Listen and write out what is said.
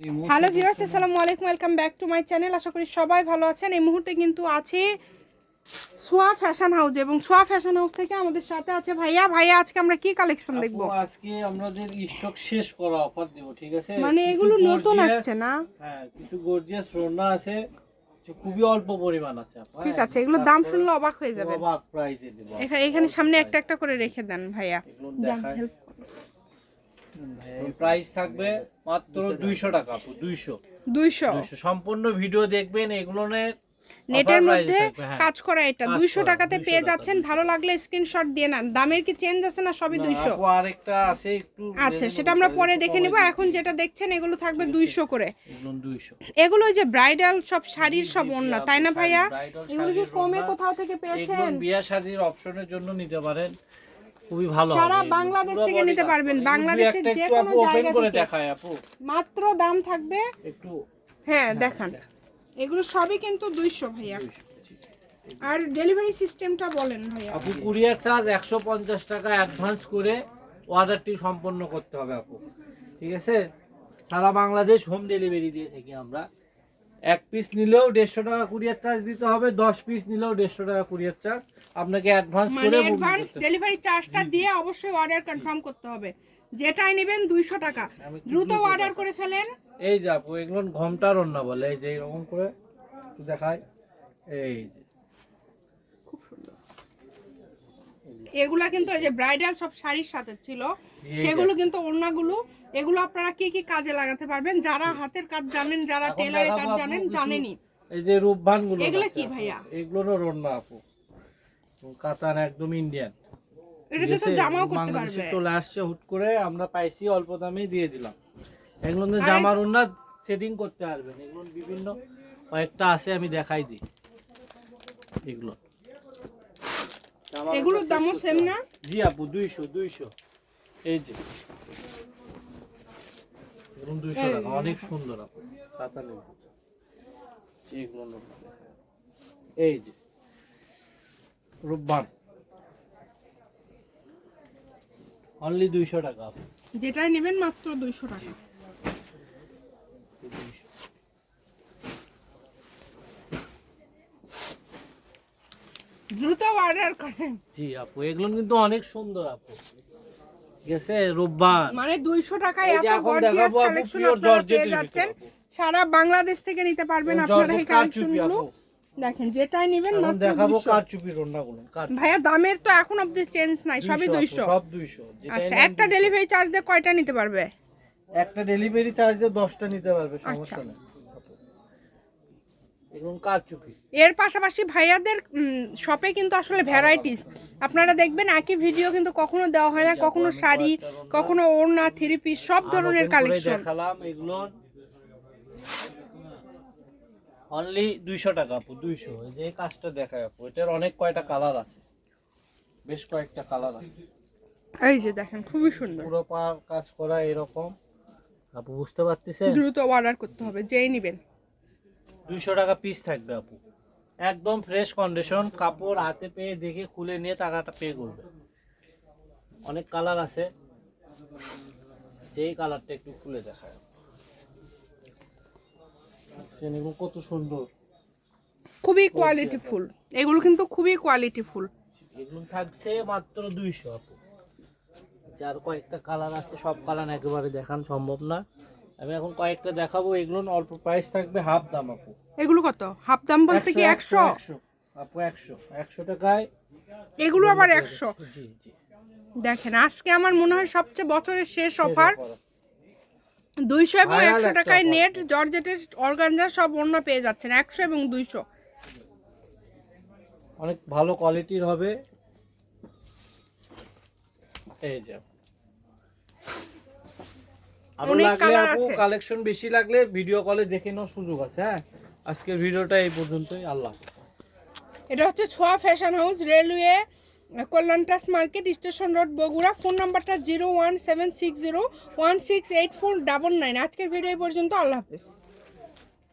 Hello viewers আসসালামু আলাইকুম welcome back to my channel. আশা করি সবাই ভালো আছেন। এই মুহূর্তে কিন্তু আছে সোয়া ফ্যাশন হাউস এবং সোয়া ফ্যাশন হাউস থেকে আমাদের সাথে আছে ভাইয়া। ভাইয়া আজকে আমরা কি কালেকশন দেখব? আজকে আমাদের স্টক শেষ করা অফার দেব ঠিক আছে? মানে এগুলো নতুন আসছে না? হ্যাঁ কিছু গর্জিয়াস রোনা আছে খুবই অল্প পরিমাণ আছে ঠিক হ্যাঁ। আছে এগুলোর দাম শুনলে অবাক হয়ে যাবে অবাক প্রাইসে দেব। এখানে সামনে একটা একটা করে রেখে দেন ভাইয়া। এগুলো help। প্রাইস থাকবে মাত্র 200 টাকা। 200 দুইশো। সম্পূর্ণ ভিডিও দেখবেন এগুলো নেটের মধ্যে হ্যাঁ। কাজ করা এটা দুইশো টাকাতে পেয়ে যাচ্ছেন ভালো লাগলে স্ক্রিনশট দিয়ে নেন। দামের কি চেঞ্জ আছে না সবই দুইশো? আরেকটা আছে একটু আচ্ছা সেটা আমরা পরে দেখে নিব। এখন যেটা দেখছেন এগুলো থাকবে দুইশো করে। এগুলো 200 যে ব্রাইডাল সব শাড়ির সব ওড়না তাই না ভাইয়া? এগুলো কি কমে কোথাও থেকে পেয়েছেন? বিয়া শাড়ির অপশনের জন্য নিতে পারেন। খুবই ভালো সারা বাংলাদেশ থেকে নিতে পারবেন। করা। বাংলাদেশের যে কোনো জায়গা থেকে। দেখায় আপু। মাত্র দাম থাকবে একটু হ্যাঁ দেখান। এগুলো সবই কিন্তু দুইশো ভাইয়া। আর ডেলিভারি সিস্টেমটা বলেন ভাইয়া। আপু কুরিয়ার চার্জ একশো পঞ্চাশ টাকা অ্যাডভান্স করে অর্ডারটি সম্পন্ন করতে হবে আপু। ঠিক আছে? সারা বাংলাদেশ হোম ডেলিভারি দিয়ে থাকি আমরা। এক পিস নিলেও দেড়শো টাকা কুরিয়ার চার্জ দিতে হবে দশ পিস নিলেও দেড়শো টাকা কুরিয়ার চার্জ আপনাকে অ্যাডভান্স মানে করে অ্যাডভান্স ডেলিভারি চার্জটা দিয়ে অবশ্যই অর্ডার কনফার্ম করতে হবে। যেটাই নেবেন দুইশো টাকা। দ্রুত অর্ডার করে ফেলেন। এই যে আপু এগুলো ঘমটার রান্না বলে এই যে এরকম করে দেখায়। এই যে। এগুলা কিন্তু এই যে ব্রাইডাল সব শাড়ির সাথে ছিল সেগুলো কিন্তু ওড়নাগুলো এগুলো আপনারা কি কি কাজে লাগাতে পারবেন? যারা হাতের কাজ জানেন যারা টেলারের কাজ জানেন জানেনই। এই যে রূপবানগুলো এগুলো কি ভাইয়া? এগুলো রন্না আপু। কাতান একদম ইন্ডিয়ান এটাতে তো জামাও করতে পারবে। চলে আসছে হুট করে আমরা পাইছি অল্প দামে দিয়ে দিলাম। এগুলো জামার ওন্না সেটিং করতে পারবেন। এগুলো বিভিন্ন কয়েকটা আছে আমি দেখাই দিই। এগুলো। এগুলোর দামও সেম না? জি আপু দুইশো দুইশো। এই যে। এগুলো দুইশো টাকা অনেক সুন্দর আপু। নোট এই যে। রূপবান। অনলি দুইশো টাকা আপু। যেটাই নেবেন মাত্র দুইশো টাকা। দ্রুত অর্ডার করেন। জি আপু এগুলো কিন্তু অনেক সুন্দর আপু। গেছে রূপবান মানে দুইশো টাকায় এত গর্জিয়াস কালেকশন আপনারা পেয়ে যাচ্ছেন। সারা বাংলাদেশ থেকে নিতে পারবেন আপনারা এই georgette কালেকশন কারচুপি গুলো আপু। দেখেন যেটাই নেবেন মাত্র দেখাবো কারচুপি কারচুপি। ভাইয়া দামের তো এখন অব্দি চেঞ্জ নাই সবই 200 দুইশো। সব দুইশো। যেটাই আচ্ছা একটা ডেলিভারি চার্জ দিয়ে কয়টা নিতে পারবে? একটা ডেলিভারি চার্জ দিয়ে দশটা নিতে পারবে আচ্ছা। সমস্যা নেই। এগুলো কারচুপি এর পাশাপাশি ভাইয়াদের শপে কিন্তু আসলে ভ্যারাইটিস আপনারা দেখবেন একই ভিডিও কিন্তু কখনো দেওয়া হয় না কখনো শাড়ি কখনো ওড়না থ্রি পিস সব ধরনের কালেকশন এগুলো অনলি দুইশো টাকা আপু দুইশো। এই যে কাজটা দেখায় আপু এটার অনেক কয়টা কালার আছে? বেশ কয়েকটা কালার আছে। এই যে দেখেন খুবই সুন্দর। পুরো কাজ করা এরকম। আপু বুঝতে পারতেছেন? দ্রুত অর্ডার করতে হবে যেই নেবেন। দুইশো টাকা পিস থাকবে আপু। একদম ফ্রেশ কন্ডিশন কাপড় হাতে পেয়ে দেখে খুলে নিয়ে টাকাটা পে করবে। অনেক কালার আছে। যেই কালারটা একটু খুলে দেখায়। এগুলো কত সুন্দর। খুবই কোয়ালিটিফুল এগুলো কিন্তু খুবই কোয়ালিটিফুল এগুলো থাকছে মাত্র দুইশো আপু। যার কয়েকটা কালার আছে সব কালার একেবারে দেখান সম্ভব না। আমি এখন কয়েকটা দেখাবো এগুলো অল্প প্রাইস থাকবে হাফ দাম আপু। এগুলো কত? হাফ দাম বলতে কি একশো একশো? আপু একশো। একশো টাকায় এগুলো আবার একশো। জি জি। দেখেন আজকে আমার মনে হয় সবচেয়ে বছরের শেষ অফার। দুইশো এবং একশো টাকায় নেট জর্জেটের অর্গানজা সব অন্য পেয়ে যাচ্ছেন একশো এবং দুইশো। অনেক ভালো কোয়ালিটির হবে। এই যে আরও লাগলে আপু কালেকশন বেশি লাগলে ভিডিও কলে দেখে নেওয়ার সুযোগ আছে হ্যাঁ? আজকের ভিডিওটা এই পর্যন্তই আল্লাহ এটা হচ্ছে Chhoya fashion house railway Kalyan trust market station road Bogura. Phone নাম্বারটা zero one seven six zero one six eight four double nine আজকের ভিডিও এই পর্যন্ত আল্লাহ হাফেজ।